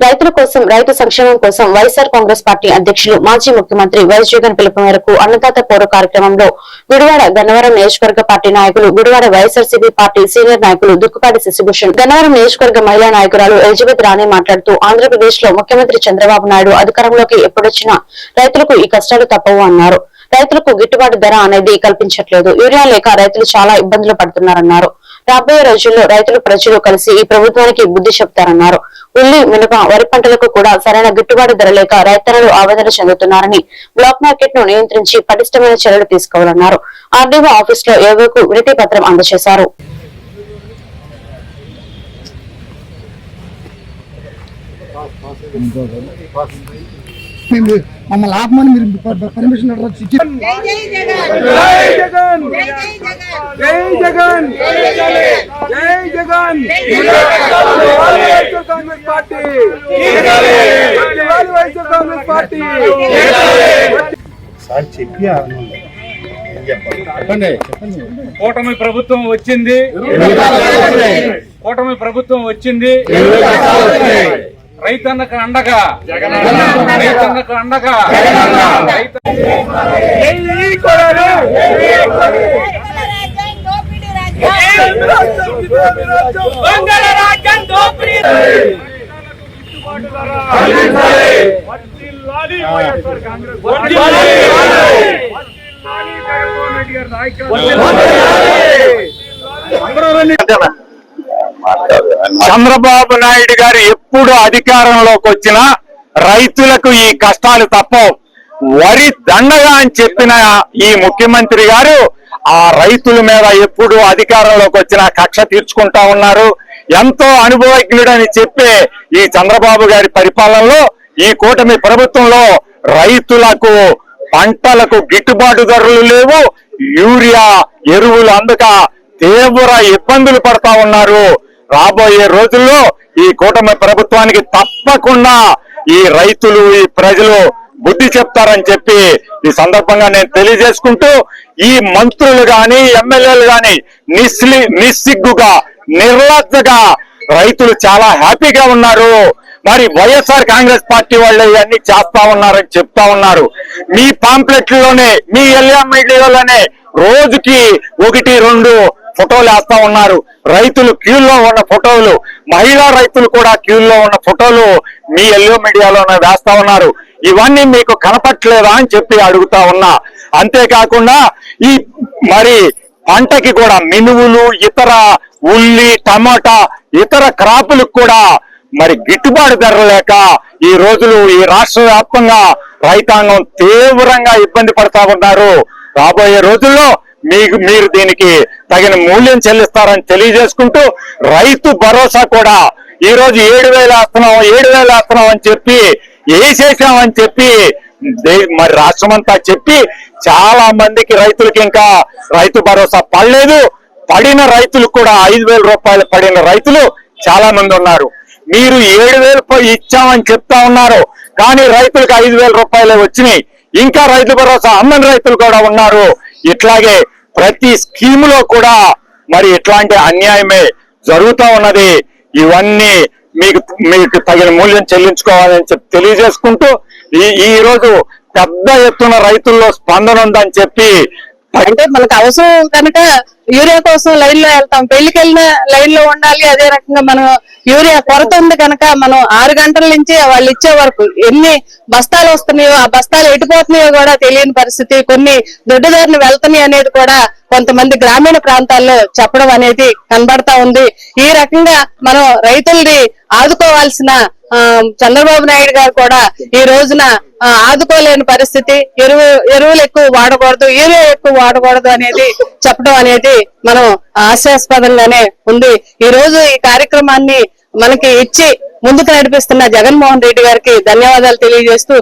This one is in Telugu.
రైతుల కోసం రైతు సంక్షేమం కోసం వైఎస్ఆర్ కాంగ్రెస్ పార్టీ అధ్యక్షులు మాజీ ముఖ్యమంత్రి వైఎస్ జగన్ పిలుపు మేరకు అన్నదాత పౌర కార్యక్రమంలో గుడివాడ గన్నవరం నియోజకవర్గ పార్టీ నాయకులు గుడివాడ వైఎస్ఆర్సీపీ పార్టీ సీనియర్ నాయకులు దుక్కుపాటి శశిభూషణ్ గన్నవరం నియోజకవర్గ మహిళా నాయకురాలు ఎలిజబెత్ రాణి మాట్లాడుతూ ఆంధ్రప్రదేశ్లో ముఖ్యమంత్రి చంద్రబాబు నాయుడు అధికారంలోకి ఎప్పుడొచ్చినా రైతులకు ఈ కష్టాలు తప్పవు అన్నారు. రైతులకు గిట్టుబాటు ధర అనేది కల్పించట్లేదు. యూరియా లేక రైతులు చాలా ఇబ్బందులు పడుతున్నారన్నారు. రాబోయే రోజుల్లో రైతులు ప్రజలు కలిసి ఈ ప్రభుత్వానికి బుద్ధి చెప్తారన్నారు. ఉల్లి మినప వరి పంటలకు కూడా సరైన గిట్టుబాటు ధర లేక రైతన్నలు ఆవేదన చెందుతున్నారని బ్లాక్ మార్కెట్ను నియంత్రించి పటిష్టమైన చర్యలు తీసుకోవాలన్నారు. ఆర్డీఓ ఆఫీస్లో ఏవోకు వినతి పత్రం అందజేశారు. మేము మమ్మల్ని ఆపమని మీరు పర్మిషన్ లెటర్ వచ్చి ఇచ్చి జై జై జగన్! జై జగన్! జై జై జగన్! జై జగన్! జై జగన్! వైఎస్ఆర్ కాంగ్రెస్ పార్టీ వర్ధిల్లాలి వైఎస్ఆర్ కాంగ్రెస్ పార్టీ సార్ చెప్పి కూటమి ప్రభుత్వం వచ్చింది. కూటమి ప్రభుత్వం వచ్చింది. రైతన్నకు అండగా. రైతన్నకు అండగా. అందరూ చంద్రబాబు నాయుడు గారు ఎప్పుడు అధికారంలోకి వచ్చినా రైతులకు ఈ కష్టాలు తప్పవు. వరి దండగా అని చెప్పిన ఈ ముఖ్యమంత్రి గారు ఆ రైతుల మీద ఎప్పుడు అధికారంలోకి వచ్చినా కక్ష తీర్చుకుంటా ఉన్నారు. ఎంతో అనుభవజ్ఞుడని చెప్పే ఈ చంద్రబాబు గారి పరిపాలనలో ఈ కూటమి ప్రభుత్వంలో రైతులకు పంటలకు గిట్టుబాటు ధరలు లేవు. యూరియా ఎరువులు అందక తీవ్ర ఇబ్బందులు పడతా ఉన్నారు. రాబోయే రోజుల్లో ఈ కూటమి ప్రభుత్వానికి తప్పకుండా ఈ రైతులు ఈ ప్రజలు బుద్ధి చెప్తారని చెప్పి ఈ సందర్భంగా నేను తెలియజేసుకుంటూ ఈ మంత్రులు గాని ఎమ్మెల్యేలు గాని నిస్లి నిస్సిగ్గుగా నిర్లజ్జగా రైతులు చాలా హ్యాపీగా ఉన్నారు. మరి వైఎస్ఆర్ కాంగ్రెస్ పార్టీ వాళ్ళు ఇవన్నీ చేస్తా ఉన్నారని చెప్తా ఉన్నారు. మీ పాంప్లెట్లలోనే మీ ఎల్ఎంఐడిలోనే రోజుకి ఒకటి రెండు ఫోటోలు వేస్తా ఉన్నారు. రైతులు క్యూల్లో ఉన్న ఫోటోలు మహిళా రైతులు కూడా క్యూల్లో ఉన్న ఫోటోలు మీ ఎల్లో మీడియాలోనే వేస్తా ఉన్నారు. ఇవన్నీ మీకు కనపట్లేదా అని చెప్పి అడుగుతా ఉన్నా. అంతేకాకుండా ఈ మరి పంటకి కూడా మినువులు ఇతర ఉల్లి టమాటా ఇతర క్రాపులకు కూడా మరి గిట్టుబాటు ధర లేక ఈ రోజులు ఈ రాష్ట్ర వ్యాప్తంగా రైతాంగం తీవ్రంగా ఇబ్బంది పడతా ఉన్నారు. రాబోయే రోజుల్లో మీకు మీరు దీనికి తగిన మూల్యం చెల్లిస్తారని తెలియజేసుకుంటూ రైతు భరోసా కూడా ఈ రోజు ఏడు వేలు వేస్తున్నాం ఏడు వేలు వేస్తున్నాం అని చెప్పి వేసేసామని చెప్పి దే- మరి రాష్ట్రం అంతా చెప్పి చాలా మందికి రైతులకి ఇంకా రైతు భరోసా పడలేదు. పడిన రైతులు కూడా ఐదు వేల రూపాయలు పడిన రైతులు చాలా మంది ఉన్నారు. మీరు ఏడు వేలు ఇచ్చామని చెప్తా ఉన్నారు. కానీ రైతులకు ఐదు వేల రూపాయలే వచ్చినాయి. ఇంకా రైతు భరోసా అమ్మని రైతులు కూడా ఉన్నారు. ఇట్లాగే ప్రతి స్కీములో కూడా మరి ఇట్లాంటి అన్యాయమే జరుగుతూ ఉన్నది. ఇవన్నీ మీకు మీకు తగిన మూల్యం చెల్లించుకోవాలని చెప్పి తెలియజేసుకుంటూ ఈ ఈ రోజు పెద్ద ఎత్తున రైతుల్లో స్పందన ఉందని చెప్పి అంటే మనకు అవసరం కనుక యూరియా కోసం లైన్లో వెళ్తాం. పెళ్ళికి వెళ్ళిన లైన్లో ఉండాలి. అదే రకంగా మనం యూరియా కొరత ఉంది కనుక మనం ఆరు గంటల నుంచి వాళ్ళు ఇచ్చే వరకు ఎన్ని బస్తాలు వస్తున్నాయో ఆ బస్తాలు ఎటుపోతున్నాయో కూడా తెలియని పరిస్థితి. కొన్ని దొడ్డుదారిని వెళ్తున్నాయి అనేది కూడా కొంతమంది గ్రామీణ ప్రాంతాల్లో చెప్పడం అనేది కనబడతా ఉంది. ఈ రకంగా మనం రైతుల్ని ఆదుకోవాల్సిన ఆ, చంద్రబాబు నాయుడు గారు కూడా ఈ రోజున ఆ, ఆదుకోలేని పరిస్థితి. ఎరువు ఎరువులు ఎక్కువ వాడకూడదు యూరియా ఎక్కువ వాడకూడదు అనేది చెప్పడం అనేది మనం ఆశాస్పదంగానే ఉంది. ఈ రోజు ఈ కార్యక్రమాన్ని మనకి ఇచ్చి ముందుకు నడిపిస్తున్న జగన్మోహన్ రెడ్డి గారికి ధన్యవాదాలు తెలియజేస్తూ